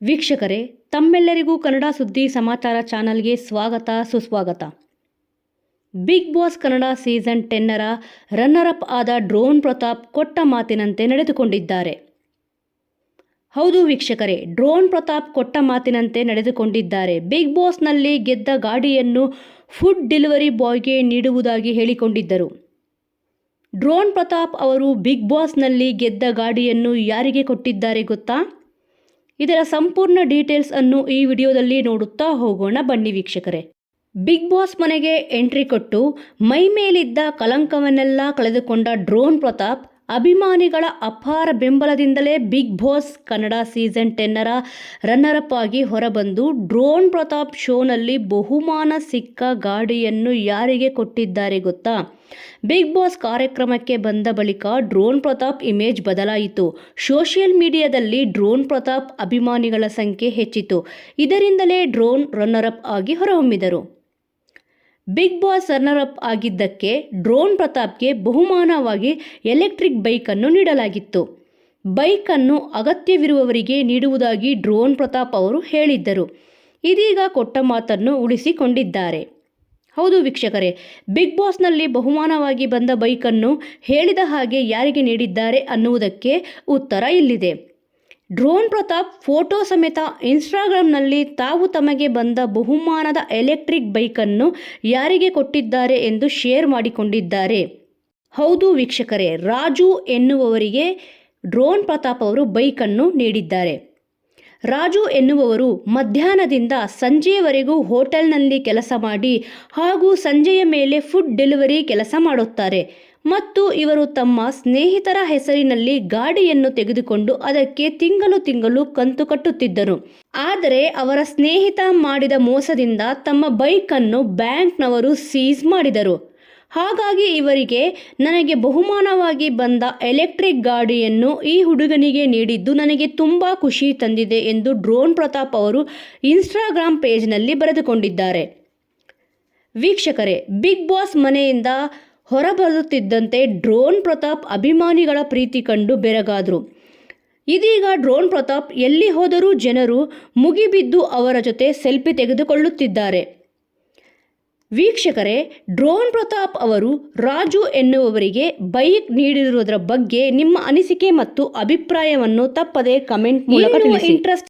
ವೀಕ್ಷಕರೇ, ತಮ್ಮೆಲ್ಲರಿಗೂ ಕನ್ನಡ ಸುದ್ದಿ ಸಮಾಚಾರ ಚಾನಲ್ಗೆ ಸ್ವಾಗತ, ಸುಸ್ವಾಗತ. ಬಿಗ್ ಬಾಸ್ ಕನ್ನಡ ಸೀಸನ್ ಟೆನ್ನರ ರನ್ನರ್ ಅಪ್ ಆದ ಡ್ರೋನ್ ಪ್ರತಾಪ್ ಕೊಟ್ಟ ಮಾತಿನಂತೆ ನಡೆದುಕೊಂಡಿದ್ದಾರೆ. ಹೌದು ವೀಕ್ಷಕರೇ, ಡ್ರೋನ್ ಪ್ರತಾಪ್ ಕೊಟ್ಟ ಮಾತಿನಂತೆ ನಡೆದುಕೊಂಡಿದ್ದಾರೆ. ಬಿಗ್ ಬಾಸ್ನಲ್ಲಿ ಗೆದ್ದ ಗಾಡಿಯನ್ನು ಫುಡ್ ಡೆಲಿವರಿ ಬಾಯ್ಗೆ ನೀಡುವುದಾಗಿ ಹೇಳಿಕೊಂಡಿದ್ದರು. ಡ್ರೋನ್ ಪ್ರತಾಪ್ ಅವರು ಬಿಗ್ ಬಾಸ್ನಲ್ಲಿ ಗೆದ್ದ ಗಾಡಿಯನ್ನು ಯಾರಿಗೆ ಕೊಟ್ಟಿದ್ದಾರೆ ಗೊತ್ತಾ? ಇದರ ಸಂಪೂರ್ಣ ಡೀಟೇಲ್ಸ್ ಅನ್ನು ಈ ವಿಡಿಯೋದಲ್ಲಿ ನೋಡುತ್ತಾ ಹೋಗೋಣ ಬನ್ನಿ ವೀಕ್ಷಕರೇ. ಬಿಗ್ ಬಾಸ್ ಮನೆಗೆ ಎಂಟ್ರಿ ಕೊಟ್ಟು ಮೈ ಮೇಲಿದ್ದ ಕಲಂಕವನ್ನೆಲ್ಲ ಕಳೆದುಕೊಂಡ ಡ್ರೋನ್ ಪ್ರತಾಪ್ ಅಭಿಮಾನಿಗಳ ಅಪಾರ ಬೆಂಬಲದಿಂದಲೇ ಬಿಗ್ ಬಾಸ್ ಕನ್ನಡ ಸೀಸನ್ ಟೆನ್ನರ ರನ್ನರ್ ಅಪ್ ಆಗಿ ಹೊರಬಂದು ಡ್ರೋನ್ ಪ್ರತಾಪ್ ಶೋನಲ್ಲಿ ಬಹುಮಾನ ಸಿಕ್ಕ ಗಾಡಿಯನ್ನು ಯಾರಿಗೆ ಕೊಟ್ಟಿದ್ದಾರೆ ಗೊತ್ತಾ? ಬಿಗ್ ಬಾಸ್ ಕಾರ್ಯಕ್ರಮಕ್ಕೆ ಬಂದ ಬಳಿಕ ಡ್ರೋನ್ ಪ್ರತಾಪ್ ಇಮೇಜ್ ಬದಲಾಯಿತು. ಸೋಷಿಯಲ್ ಮೀಡಿಯಾದಲ್ಲಿ ಡ್ರೋನ್ ಪ್ರತಾಪ್ ಅಭಿಮಾನಿಗಳ ಸಂಖ್ಯೆ ಹೆಚ್ಚಿತು. ಇದರಿಂದಲೇ ಡ್ರೋನ್ ರನ್ನರ್ ಅಪ್ ಆಗಿ ಹೊರಹೊಮ್ಮಿದರು. ಬಿಗ್ ಬಾಸ್ ರನ್ನರ್ ಅಪ್ ಆಗಿದ್ದಕ್ಕೆ ಡ್ರೋನ್ ಪ್ರತಾಪ್ಗೆ ಬಹುಮಾನವಾಗಿ ಎಲೆಕ್ಟ್ರಿಕ್ ಬೈಕನ್ನು ನೀಡಲಾಗಿತ್ತು. ಬೈಕನ್ನು ಅಗತ್ಯವಿರುವವರಿಗೆ ನೀಡುವುದಾಗಿ ಡ್ರೋನ್ ಪ್ರತಾಪ್ ಅವರು ಹೇಳಿದ್ದರು. ಇದೀಗ ಕೊಟ್ಟ ಮಾತನ್ನು ಉಳಿಸಿಕೊಂಡಿದ್ದಾರೆ. ಹೌದು ವೀಕ್ಷಕರೇ, ಬಿಗ್ ಬಾಸ್ನಲ್ಲಿ ಬಹುಮಾನವಾಗಿ ಬಂದ ಬೈಕನ್ನು ಹೇಳಿದ ಹಾಗೆ ಯಾರಿಗೆ ನೀಡಿದ್ದಾರೆ ಅನ್ನುವುದಕ್ಕೆ ಉತ್ತರ ಇಲ್ಲಿದೆ. ಡ್ರೋನ್ ಪ್ರತಾಪ್ ಫೋಟೋ ಸಮೇತ ಇನ್ಸ್ಟಾಗ್ರಾಂನಲ್ಲಿ ತಾವು ತಮಗೆ ಬಂದ ಬಹುಮಾನದ ಎಲೆಕ್ಟ್ರಿಕ್ ಬೈಕನ್ನು ಯಾರಿಗೆ ಕೊಟ್ಟಿದ್ದಾರೆ ಎಂದು ಶೇರ್ ಮಾಡಿಕೊಂಡಿದ್ದಾರೆ. ಹೌದು ವೀಕ್ಷಕರೇ, ರಾಜು ಎನ್ನುವವರಿಗೆ ಡ್ರೋನ್ ಪ್ರತಾಪ್ ಅವರು ಬೈಕನ್ನು ನೀಡಿದ್ದಾರೆ. ರಾಜು ಎನ್ನುವವರು ಮಧ್ಯಾಹ್ನದಿಂದ ಸಂಜೆಯವರೆಗೂ ಹೋಟೆಲ್ನಲ್ಲಿ ಕೆಲಸ ಮಾಡಿ ಹಾಗೂ ಸಂಜೆಯ ಮೇಲೆ ಫುಡ್ ಡೆಲಿವರಿ ಕೆಲಸ ಮಾಡುತ್ತಾರೆ. ಮತ್ತು ಇವರು ತಮ್ಮ ಸ್ನೇಹಿತರ ಹೆಸರಿನಲ್ಲಿ ಗಾಡಿಯನ್ನು ತೆಗೆದುಕೊಂಡು ಅದಕ್ಕೆ ತಿಂಗಳು ತಿಂಗಳು ಕಂತು ಕಟ್ಟುತ್ತಿದ್ದರು. ಆದರೆ ಅವರ ಸ್ನೇಹಿತ ಮಾಡಿದ ಮೋಸದಿಂದ ತಮ್ಮ ಬೈಕನ್ನು ಬ್ಯಾಂಕ್ನವರು ಸೀಸ್ ಮಾಡಿದರು. ಹಾಗಾಗಿ ಇವರಿಗೆ ನನಗೆ ಬಹುಮಾನವಾಗಿ ಬಂದ ಎಲೆಕ್ಟ್ರಿಕ್ ಗಾಡಿಯನ್ನು ಈ ಹುಡುಗನಿಗೆ ನೀಡಿದ್ದು ನನಗೆ ತುಂಬ ಖುಷಿ ತಂದಿದೆ ಎಂದು ಡ್ರೋನ್ ಪ್ರತಾಪ್ ಅವರು ಇನ್ಸ್ಟಾಗ್ರಾಮ್ ಪೇಜ್ನಲ್ಲಿ ಬರೆದುಕೊಂಡಿದ್ದಾರೆ. ವೀಕ್ಷಕರೇ, ಬಿಗ್ ಬಾಸ್ ಮನೆಯಿಂದ ಹೊರಬರುತ್ತಿದ್ದಂತೆ ಡ್ರೋನ್ ಪ್ರತಾಪ್ ಅಭಿಮಾನಿಗಳ ಪ್ರೀತಿ ಕಂಡು ಬೆರಗಾದರು. ಇದೀಗ ಡ್ರೋನ್ ಪ್ರತಾಪ್ ಎಲ್ಲಿ ಹೋದರೂ ಜನರು ಮುಗಿಬಿದ್ದು ಅವರ ಜೊತೆ ಸೆಲ್ಫಿ ತೆಗೆದುಕೊಳ್ಳುತ್ತಿದ್ದಾರೆ. ವೀಕ್ಷಕರೇ, ಡ್ರೋನ್ ಪ್ರತಾಪ್ ಅವರು ರಾಜು ಎನ್ನುವವರಿಗೆ ಬೈಕ್ ನೀಡಿರುವುದರ ಬಗ್ಗೆ ನಿಮ್ಮ ಅನಿಸಿಕೆ ಮತ್ತು ಅಭಿಪ್ರಾಯವನ್ನು ತಪ್ಪದೆ ಕಮೆಂಟ್ ಮೂಲಕ ಇಂಟ್ರೆಸ್ಟ್